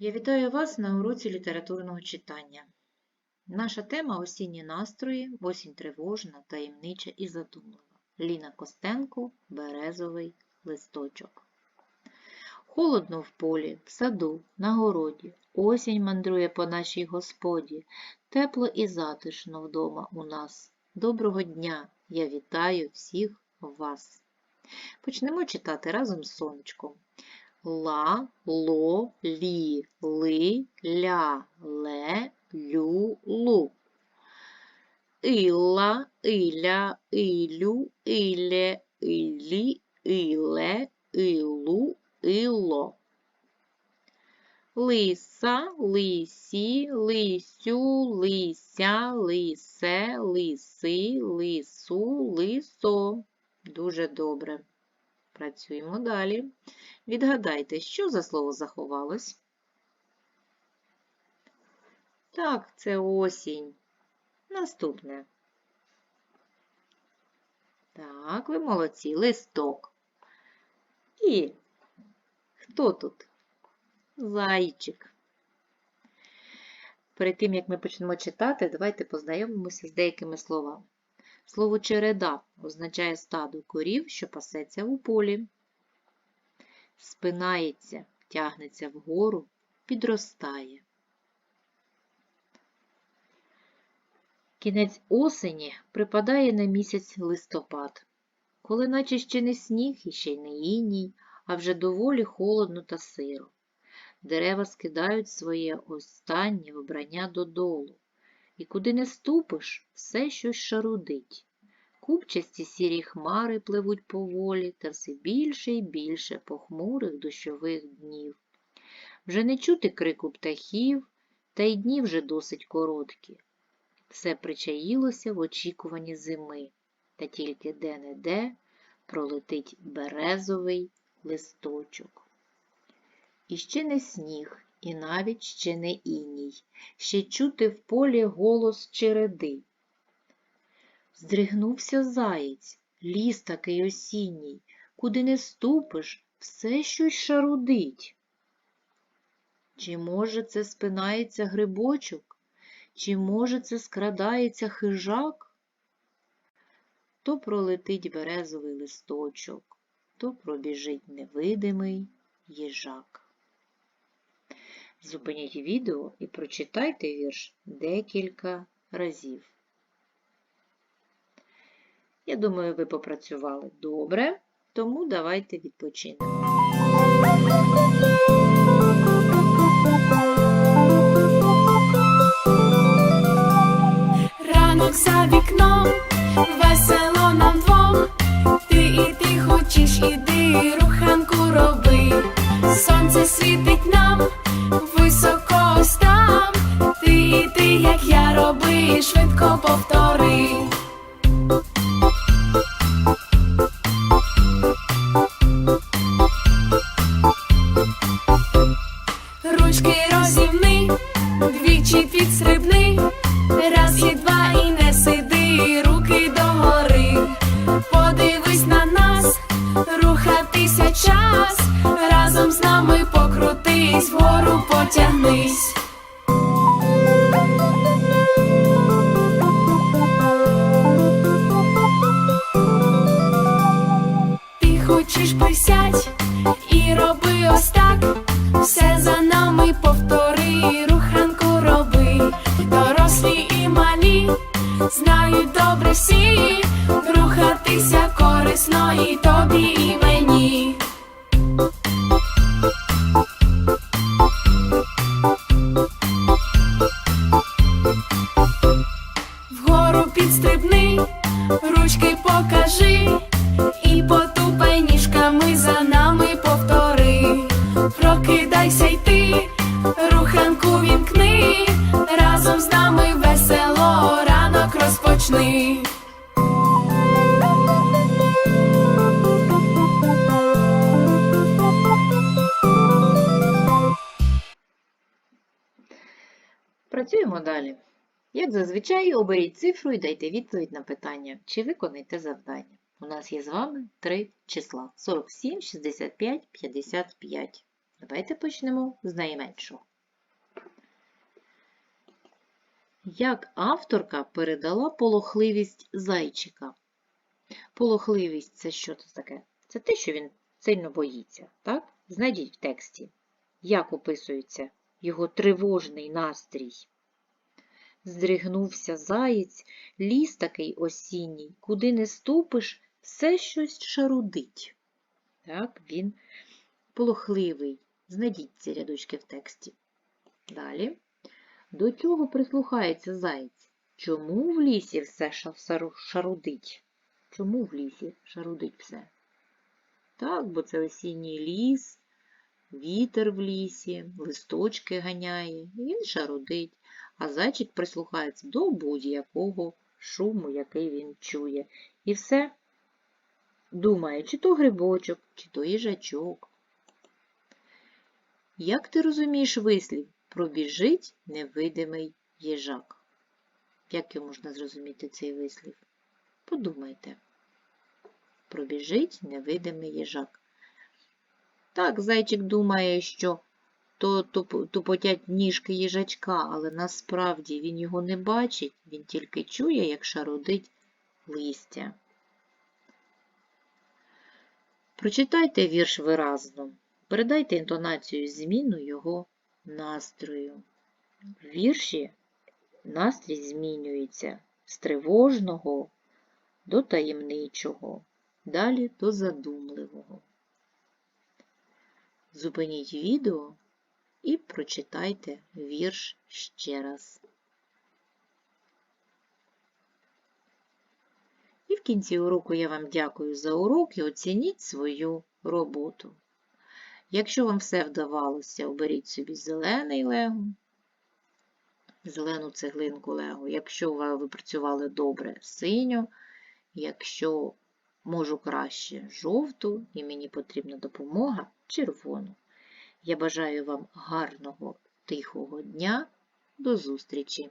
Я вітаю вас на уроці літературного читання. Наша тема осінні настрої, осінь тривожна, таємнича і задумлива. Ліна Костенко, Березовий листочок. Холодно в полі, в саду, на городі, осінь мандрує по нашій господі, тепло і затишно вдома у нас. Доброго дня! Я вітаю всіх вас. Почнемо читати разом з сонечком. Ла, ло, лі, ли, ля, ле, лю, лу. Ілла, іля, ілю, ілє, ілі, іле, ілу, іло. Лиса, лисі, лисю, лися, лисе, лиси, лису, лисо. Дуже добре. Працюємо далі. Відгадайте, що за слово заховалось? Так, це осінь. Наступне. Так, ви молодці. Листок. І хто тут? Зайчик. Перед тим, як ми почнемо читати, давайте познайомимося з деякими словами. Слово череда означає стадо корів, що пасеться у полі. Спинається, тягнеться вгору, підростає. Кінець осені припадає на місяць листопад, коли наче ще не сніг і ще й не іній, а вже доволі холодно та сиро. Дерева скидають своє останнє вбрання додолу, і куди не ступиш, все щось шарудить. Купчасті сірі хмари пливуть поволі та все більше і більше похмурих дощових днів. Вже не чути крику птахів, та й дні вже досить короткі. Все причаїлося в очікуванні зими, та тільки де-не-де пролетить березовий листочок. І ще не сніг, і навіть ще не іній, ще чути в полі голос череди. Здригнувся заєць, ліс такий осінній, куди не ступиш, все щось шарудить. Чи, може, це спинається грибочок, чи, може, це скрадається хижак? То пролетить березовий листочок, то пробіжить невидимий їжак. Зупиніть відео і прочитайте вірш декілька разів. Я думаю, ви попрацювали добре, тому давайте відпочинемо. Ранок за вікном, весело нам двом. Ти і ти хочеш, іди, руханку роби. Сонце світить присядь і роби ось так. Все за нами повтори, руханку роби. Дорослі і малі знають добре всі. Рухатися корисно тобі, і мені. Вгору підстрибни, ручки покажи, і потупай ніжками Прокидайся й руханку вімкни, разом з нами весело ранок розпочни. Працюємо далі. Як зазвичай, оберіть цифру і дайте відповідь на питання, чи виконайте завдання. У нас є з вами три числа 47, 65, 55. Давайте почнемо з найменшого. Як авторка передала полохливість зайчика? Полохливість це що це таке? Це те, що він сильно боїться, так? Знайдіть в тексті, як описується його тривожний настрій. Здригнувся заєць, ліс такий осінній, куди не ступиш, все щось шарудить. Так, він полохливий. Знайдіть ці рядочки в тексті. Далі. До чого прислухається заєць? Чому в лісі все шарудить? Чому в лісі шарудить все? Так, бо це осінній ліс, вітер в лісі, листочки ганяє, він шарудить, а зайчик прислухається до будь-якого шуму, який він чує. І все думає, чи то грибочок, чи то їжачок. Як ти розумієш вислів пробіжить невидимий їжак? Як його можна зрозуміти цей вислів? Подумайте. Пробіжить невидимий їжак. Так, зайчик думає, що то туп- тупотять ніжки їжачка, але насправді він його не бачить, він тільки чує, як шарудить листя. Прочитайте вірш виразно, передайте інтонацію зміну його настрою. В вірші настрій змінюється з тривожного до таємничого, далі до задумливого. Зупиніть відео і прочитайте вірш ще раз. І в кінці уроку я вам дякую за урок і оцініть свою роботу. Якщо вам все вдавалося, оберіть собі зелений лего, зелену цеглинку лего. Якщо ви працювали добре, синю. Якщо можу краще жовту і мені потрібна допомога, червону. Я бажаю вам гарного, тихого дня. До зустрічі!